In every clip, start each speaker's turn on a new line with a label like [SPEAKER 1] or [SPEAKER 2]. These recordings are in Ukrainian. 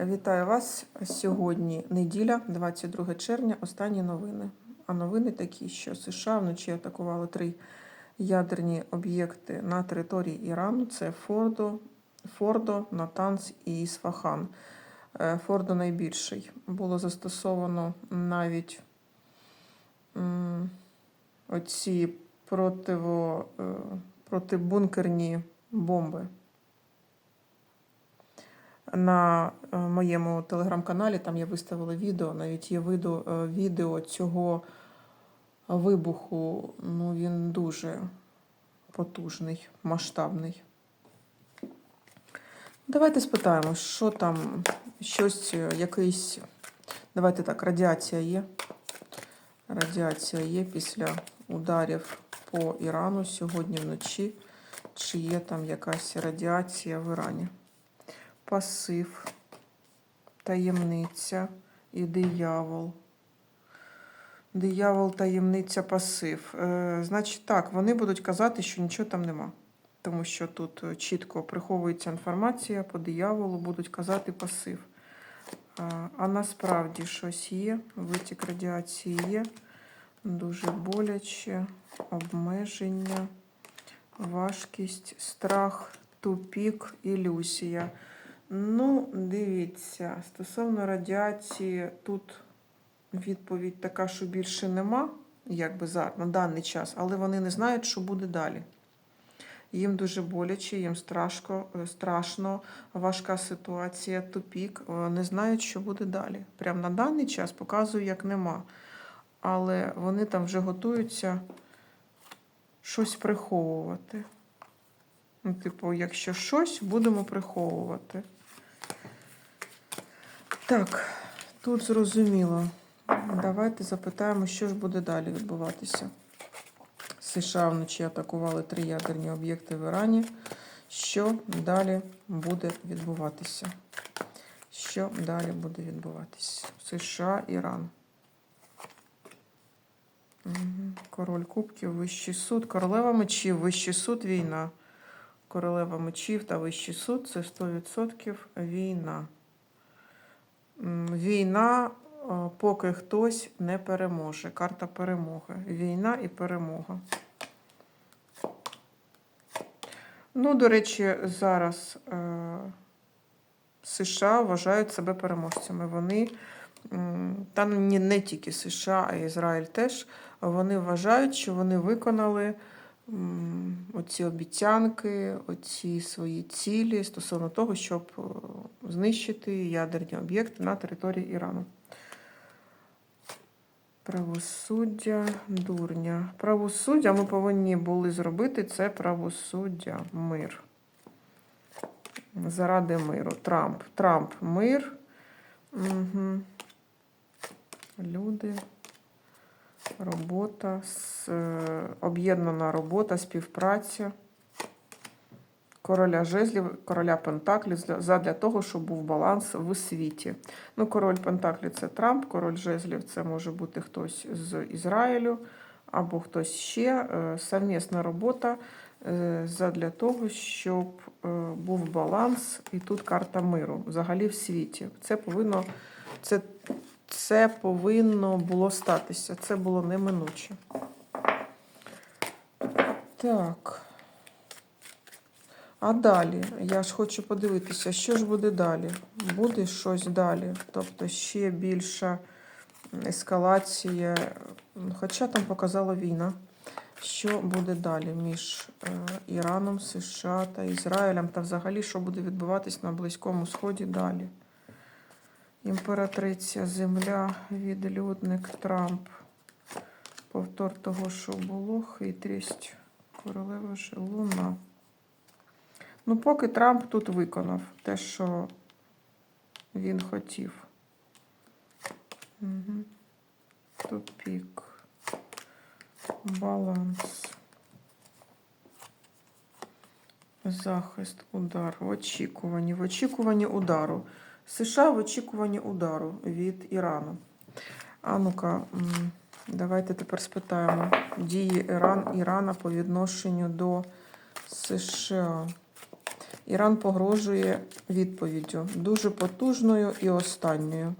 [SPEAKER 1] Вітаю вас сьогодні. Неділя, 22 червня. Останні новини. А новини такі, що США вночі атакували три ядерні об'єкти на території Ірану: це Фордо, Фордо, Натанс і Ісфахан. Е, Фордо найбільший. Було застосовано навіть м, оці противо, е, протибункерні бомби. На е, моєму телеграм-каналі там я виставила відео, навіть є відео, е, відео цього вибуху. Ну, він дуже потужний, масштабний. Давайте спитаємо, що там, щось, е, якийсь. Давайте так, радіація є. Радіація є після ударів по Ірану сьогодні вночі. Чи є там якась радіація в Ірані? Пасив, таємниця і диявол. Диявол, таємниця, пасив. Е, значить, так, вони будуть казати, що нічого там нема. Тому що тут е, чітко приховується інформація по дияволу, будуть казати пасив. А, а насправді щось є, витік радіації є. Дуже боляче, обмеження, важкість, страх, тупік, ілюзія. Ну, дивіться, стосовно радіації, тут відповідь така, що більше нема, якби зараз, на даний час, але вони не знають, що буде далі. Їм дуже боляче, їм страшно, страшно, важка ситуація, тупік. е, Не знають, що буде далі. Прямо на даний час показую, як нема. Але вони там вже готуються щось приховувати. Ну, типу, якщо щось, будемо приховувати. Так, тут зрозуміло. Давайте запитаємо, що ж буде далі відбуватися. США вночі атакували три ядерні об'єкти в Ірані. Що далі буде відбуватися? Що далі буде відбуватися? США, Іран. Король кубків, вищий суд, королева мечів, вищий суд, війна. Королева мечів та вищий суд це 100% війна. Війна, е, поки хтось не переможе. Карта перемоги. Війна і перемога. Ну, до речі, зараз е, США вважають себе переможцями. Вони, та не, тільки США, а Ізраїль теж, вони вважають, що вони виконали оці обіцянки, оці свої цілі стосовно того, щоб е, знищити ядерні об'єкти на території Ірану. Правосуддя дурня. Правосуддя ми повинні були зробити це правосуддя, мир. Заради миру. Трамп. Трамп мир. Угу. Люди. Робота, е, об'єднана робота, співпраця. Короля жезлів, короля Пентаклів задля того, щоб був баланс в світі. Ну, король Пентаклів це Трамп, король жезлів це може бути хтось з Ізраїлю або хтось ще. Е, Совмісна робота е, задля того, щоб був баланс, і тут карта миру взагалі в світі. Це повинно, це, це повинно було статися. Це було неминуче. Так. А далі, я ж хочу подивитися, що ж буде далі. Буде щось далі. Тобто ще більша ескалація. Хоча там показала війна. Що буде далі між е, Іраном, США та Ізраїлем, та взагалі, що буде відбуватись на Близькому Сході далі. Імператриця Земля, відлюдник Трамп. Повтор того, що було, хитрість. Королева Луна. Ну, поки Трамп тут виконав те, що він хотів. Угу. Тупік. Баланс. Захист, удар. В очікуванні. В очікуванні удару. США в очікуванні удару від Ірану. А ну-ка, давайте тепер спитаємо дії Іран, Ірана по відношенню до США. Іран погрожує відповіддю дуже потужною і останньою.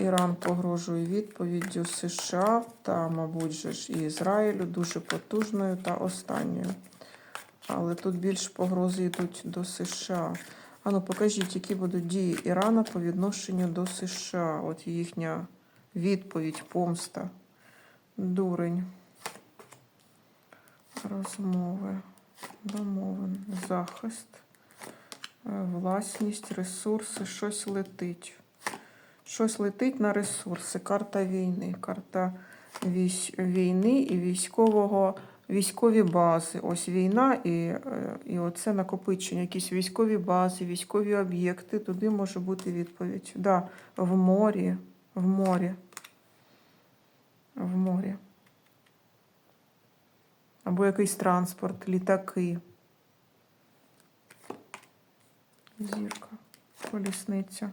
[SPEAKER 1] Іран погрожує відповіддю США та, мабуть, же ж і Ізраїлю дуже потужною та останньою. Але тут більш погрози йдуть до США. Ану, покажіть, які будуть дії Ірана по відношенню до США. От їхня відповідь, помста. Дурень. Розмови, домовин, захист, е, власність, ресурси, щось летить. Щось летить на ресурси. Карта війни, карта війни і військового, військові бази. Ось війна і, е, і оце накопичення, якісь військові бази, військові об'єкти. Туди може бути відповідь. Да, в морі, в морі. В морі. Або якийсь транспорт, літаки. Зірка, колісниця.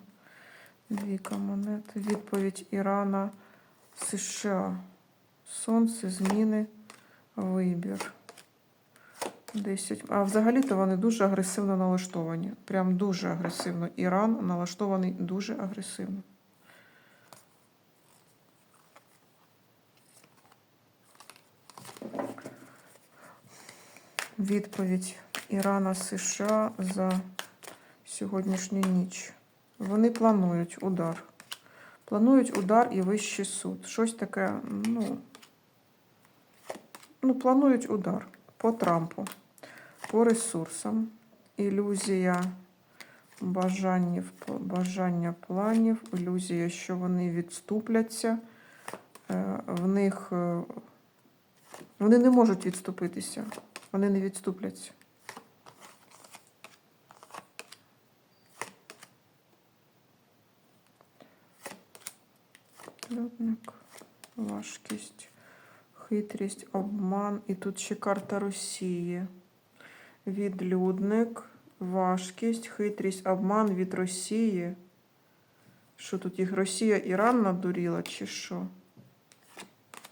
[SPEAKER 1] Двіка монет. Відповідь Ірана, США. Сонце, зміни, вибір. 10. А взагалі-то вони дуже агресивно налаштовані. Прям дуже агресивно. Іран налаштований дуже агресивно. Відповідь Ірана США за сьогоднішню ніч. Вони планують удар. Планують удар і вищий суд. Щось таке, ну, ну, планують удар по Трампу, по ресурсам, ілюзія бажаннів, бажання планів, ілюзія, що вони відступляться. Е, В них е, вони не можуть відступитися. Вони не відступляться. Людник, важкість, хитрість, обман. І тут ще карта Росії. Відлюдник, важкість, хитрість, обман від Росії. Що тут їх Росія Іран надуріла, чи що?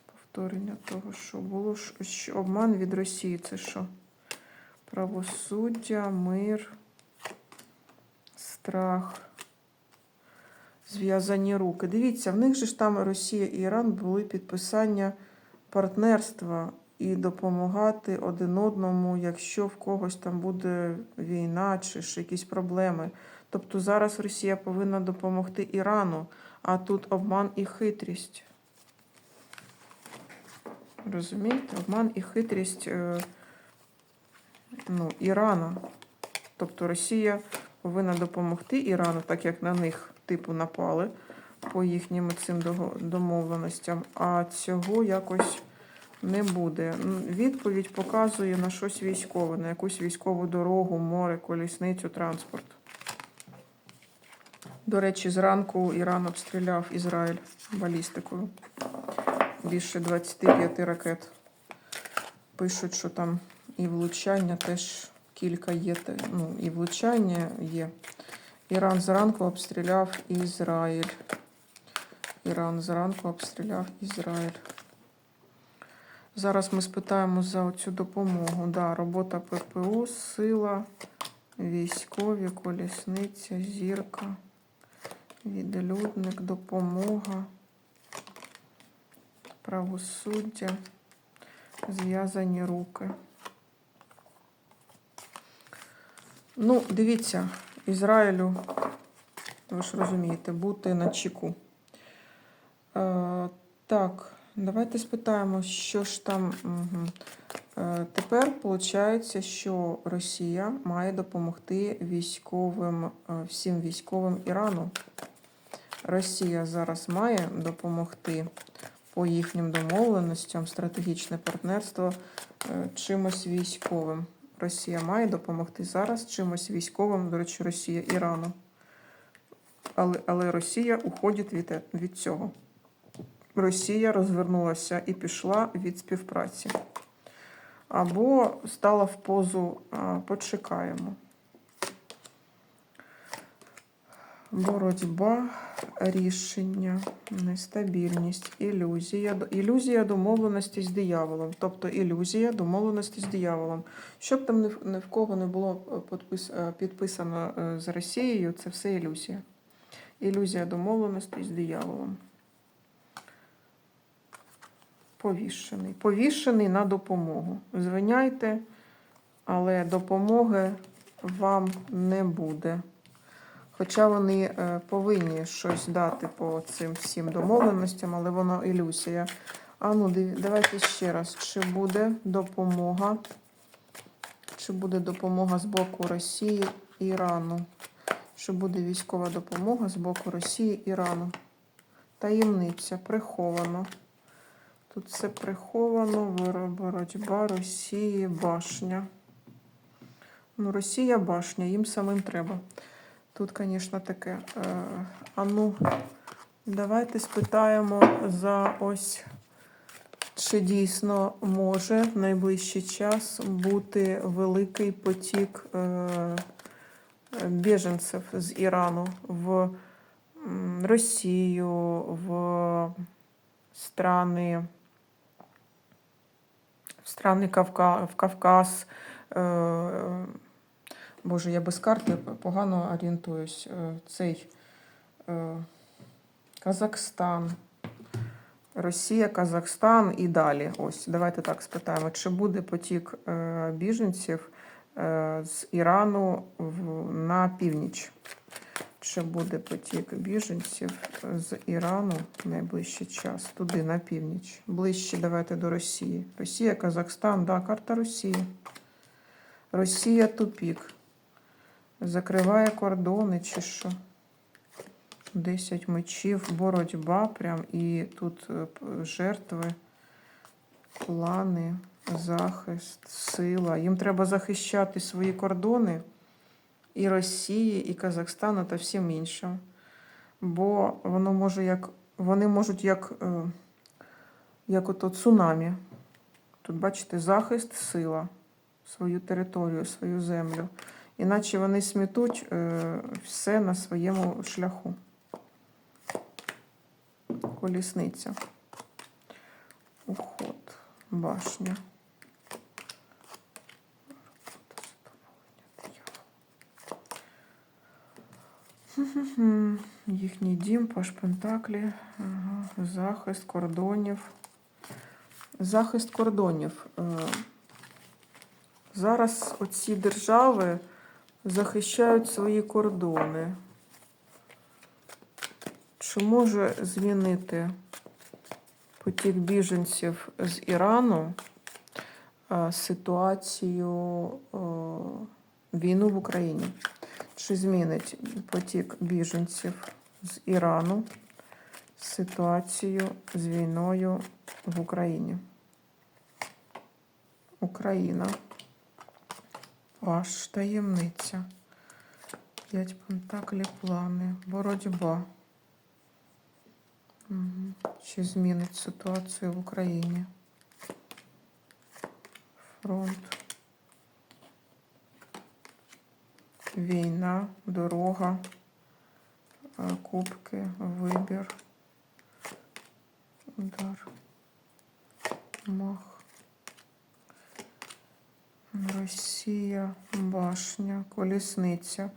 [SPEAKER 1] Повторення того, що було Що- обман від Росії. Це що? Правосуддя, мир, страх. Зв'язані руки. Дивіться, в них же ж там Росія і Іран були підписання партнерства і допомагати один одному, якщо в когось там буде війна чи ж якісь проблеми. Тобто зараз Росія повинна допомогти Ірану, а тут обман і хитрість. Розумієте? Обман і хитрість е, ну, Ірана. Тобто Росія повинна допомогти Ірану, так як на них типу напали по їхнім цим домовленостям, а цього якось не буде. Відповідь показує на щось військове, на якусь військову дорогу, море, колісницю, транспорт. До речі, зранку Іран обстріляв Ізраїль балістикою. Більше 25 ракет. Пишуть, що там і влучання теж кілька є. Ну, і влучання є. Іран зранку обстріляв Ізраїль. Іран зранку обстріляв Ізраїль. Зараз ми спитаємо за цю допомогу. Да, робота ППУ, сила, військові, колісниця, зірка, відлюдник, допомога, правосуддя, зв'язані руки. Ну, дивіться, Ізраїлю, ви ж розумієте, бути на чеку. Е, так, давайте спитаємо, що ж там. Угу. Тепер виходить, що Росія має допомогти військовим, е, всім військовим Ірану. Росія зараз має допомогти по їхнім домовленостям стратегічне партнерство чимось військовим. Росія має допомогти зараз чимось військовим, до речі, Росія Ірану. Але, але Росія уходить від, від цього. Росія розвернулася і пішла від співпраці. Або стала в позу почекаємо. Боротьба, рішення, нестабільність, ілюзія. Ілюзія домовленості з дияволом. Тобто ілюзія домовленості з дияволом. Щоб там ні в- кого не було е, е, підписано е, з Росією, це все ілюзія. Ілюзія домовленості з дияволом. Повішений. Повішений на допомогу. Звиняйте, але допомоги вам не буде. Хоча вони е, повинні щось дати по цим всім домовленостям, але воно ілюзія. А ну, давайте ще раз. Чи буде допомога? Чи буде допомога з боку Росії Ірану? Чи буде військова допомога з боку Росії Ірану? Таємниця, приховано. Тут все приховано, боротьба Росії, башня. Ну, Росія башня, їм самим треба. Тут, звісно, таке. Е, а ну, давайте спитаємо за ось, чи дійсно може в найближчий час бути великий потік е, біженців з Ірану в Росію, в страни, в страни Кавка, в Кавказ. Е, Боже, я без карти погано орієнтуюсь. Е, Цей е, Казахстан, Росія, Казахстан і далі. Ось, давайте так спитаємо, чи буде потік біженців з Ірану на північ? Чи буде потік біженців з Ірану в найближчий час туди, на північ? Ближче давайте до Росії. Росія, Казахстан, да, карта Росії. Росія тупік. Закриває кордони чи що? 10 мечів, боротьба прям і тут е, жертви, плани, захист, сила. Їм треба захищати свої кордони і Росії, і Казахстану та всім іншим. Бо воно може як, вони можуть як, е, як ото цунамі. Тут, бачите, захист, сила, свою територію, свою землю. Іначе вони смітуть е, все на своєму шляху. Колісниця. Уход. Башня. Їхній дім, паш Пентаклі, ага. захист кордонів. Захист кордонів. Е, Зараз оці держави захищають свої кордони. Чи може змінити потік біженців з Ірану е, ситуацію е, війну в Україні? Чи змінить потік біженців з Ірану ситуацію з війною в Україні? Україна. Аж таємниця. П'ять пентаклів, плани, боротьба. Чи змінить ситуацію в Україні? Фронт. Війна, дорога, е, кубки, вибір, удар, мах. Росія, башня, колісниця.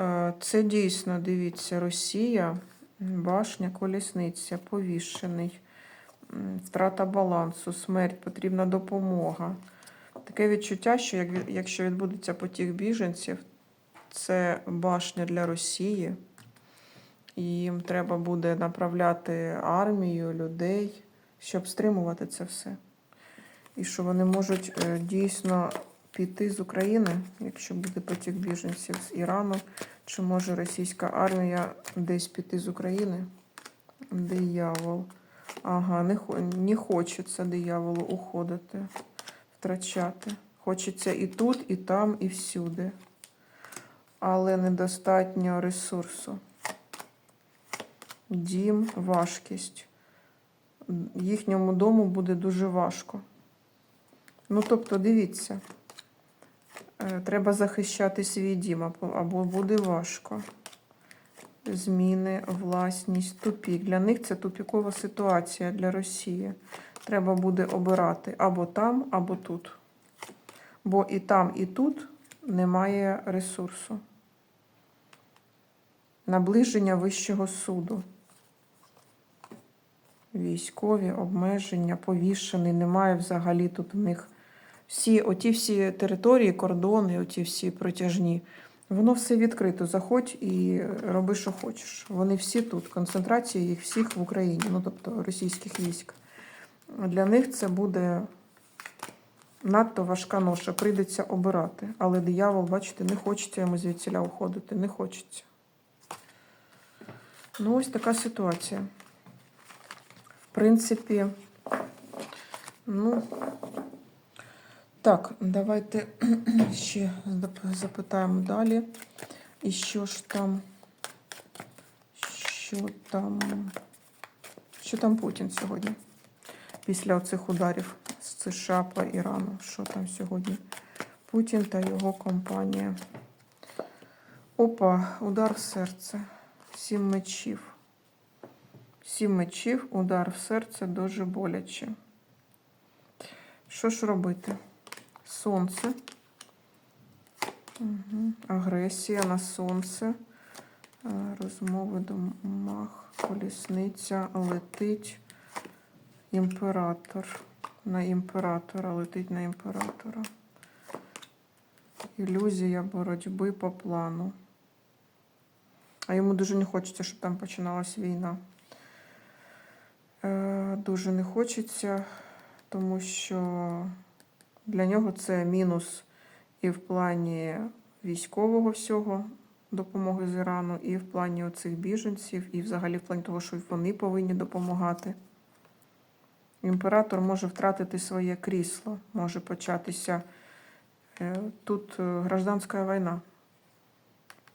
[SPEAKER 1] Е, Це дійсно, дивіться, Росія, башня, колісниця, повішений, втрата балансу, смерть, потрібна допомога. Таке відчуття, що якщо відбудеться потік біженців, це башня для Росії, їм треба буде направляти армію, людей, щоб стримувати це все. І що вони можуть е, дійсно піти з України, якщо буде потік біженців з Ірану, чи може російська армія десь піти з України? Диявол. Ага, не, не хочеться дияволу уходити, втрачати. Хочеться і тут, і там, і всюди. Але недостатньо ресурсу. Дім, важкість. Їхньому дому буде дуже важко. Ну, тобто, дивіться, е, треба захищати свій дім, або- буде важко. зміни, власність, тупік. Для них це тупікова ситуація для Росії. Треба буде обирати або там, або тут. Бо і там, і тут немає ресурсу. Наближення Вищого суду. Військові обмеження, повішений, немає взагалі тут у них. Всі, оті всі території, кордони, оті всі протяжні, воно все відкрито. Заходь і роби, що хочеш. Вони всі тут. Концентрація їх всіх в Україні, ну тобто російських військ. Для них це буде надто важка ноша, прийдеться обирати. Але диявол, бачите, не хочеться йому звідсіля уходити, не хочеться. Ну, ось така ситуація. В принципі, ну, так, давайте ще запитаємо далі. І що ж там? Що там? Що там Путін сьогодні? Після оцих ударів з США по Ірану. Що там сьогодні? Путін та його компанія. Опа, удар в серце. Сім мечів. Сім мечів, удар в серце дуже боляче. Що ж робити? Сонце. Угу. Агресія на сонце. Е, Розмови домах. Колісниця летить. Імператор. На імператора летить на імператора. Ілюзія боротьби по плану. А йому дуже не хочеться, щоб там починалась війна. Е, Дуже не хочеться, тому що для нього це мінус і в плані військового всього допомоги з Ірану, і в плані оцих біженців, і взагалі в плані того, що вони повинні допомагати. Імператор може втратити своє крісло, може початися е, тут е, гражданська війна.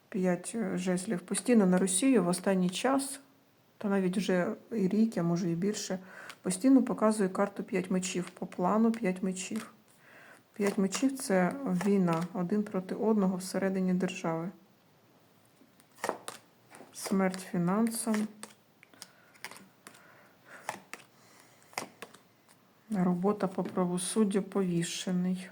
[SPEAKER 1] П'ять е, жезлів постійно на Росію в останній час, та навіть вже і рік, а може і більше, постійно показує карту 5 мечів. По плану 5 мечів. 5 мечів це війна один проти одного всередині держави. Смерть фінансам. Робота по правосуддю повішений.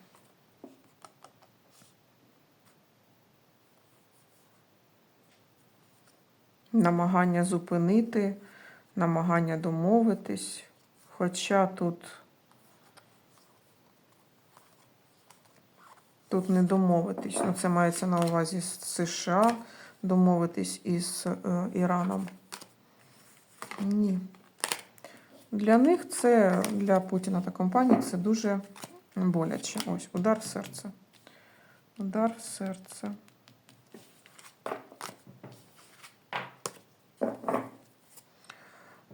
[SPEAKER 1] Намагання зупинити, намагання домовитись. Хоча тут, тут не домовитись. Ну, це мається на увазі з США домовитись із е, Іраном. Ні. Для них це, для Путіна та компанії, це дуже боляче. Ось, удар в серце. Удар в серце.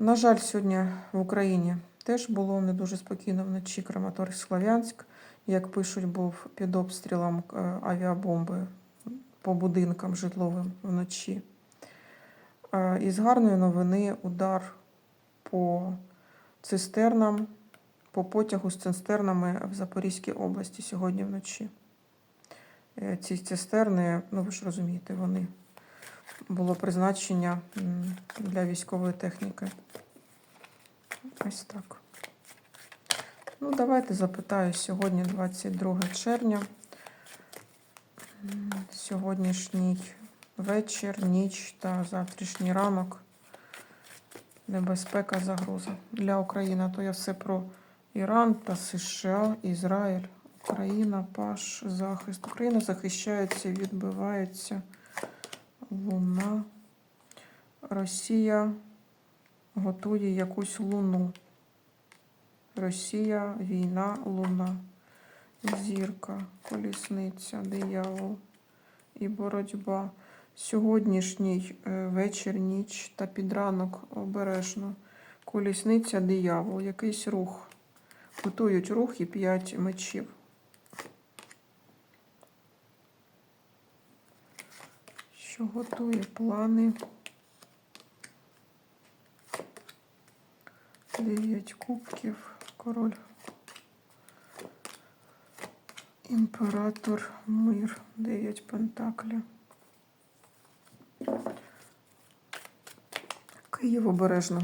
[SPEAKER 1] На жаль, сьогодні в Україні теж було не дуже спокійно вночі Краматорськ Слов'янськ. Як пишуть, був під обстрілом е, авіабомби по будинкам житловим вночі. Е, Із гарної новини удар по цистернам, по потягу з цистернами в Запорізькій області сьогодні вночі. Е, Ці цистерни, ну ви ж розумієте, вони було призначення для військової техніки. Ось так. Ну, давайте запитаю сьогодні 22 червня. Сьогоднішній вечір, ніч та завтрашній ранок. Небезпека, загроза для України. То я все про Іран та США, Ізраїль, Україна, Паш, захист. Україна захищається, відбивається. Луна. Росія готує якусь луну. Росія, війна, луна, зірка, колісниця, диявол і боротьба. Сьогоднішній е, вечір, ніч та підранок обережно. Колісниця, диявол, якийсь рух. Готують рух і п'ять мечів. Що готує плани? Дев'ять кубків, король. Імператор, мир, дев'ять пентаклів. Київ обережно.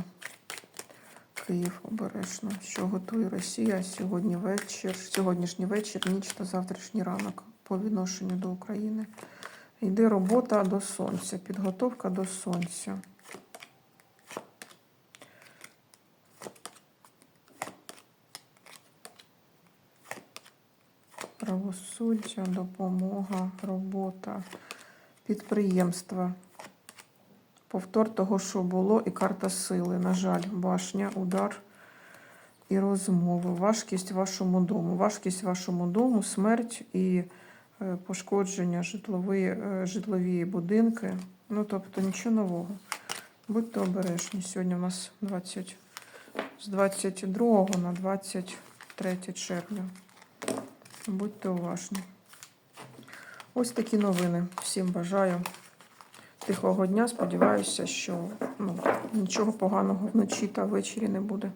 [SPEAKER 1] Київ обережно. Що готує Росія сьогодні вечір, сьогоднішній вечір, ніч та завтрашній ранок по відношенню до України. Йде робота до сонця, підготовка до сонця. Правосуддя, допомога, робота, підприємства. Повтор того, що було, і карта сили. На жаль, башня, удар і розмови. Важкість вашому дому. Важкість вашому дому, смерть і пошкодження житлові, е, житлові будинки. Ну, тобто нічого нового. Будьте обережні. Сьогодні у нас 20, з 22 на 23 червня. Будьте уважні. Ось такі новини. Всім бажаю тихого дня. Сподіваюся, що ну, нічого поганого вночі та ввечері не буде.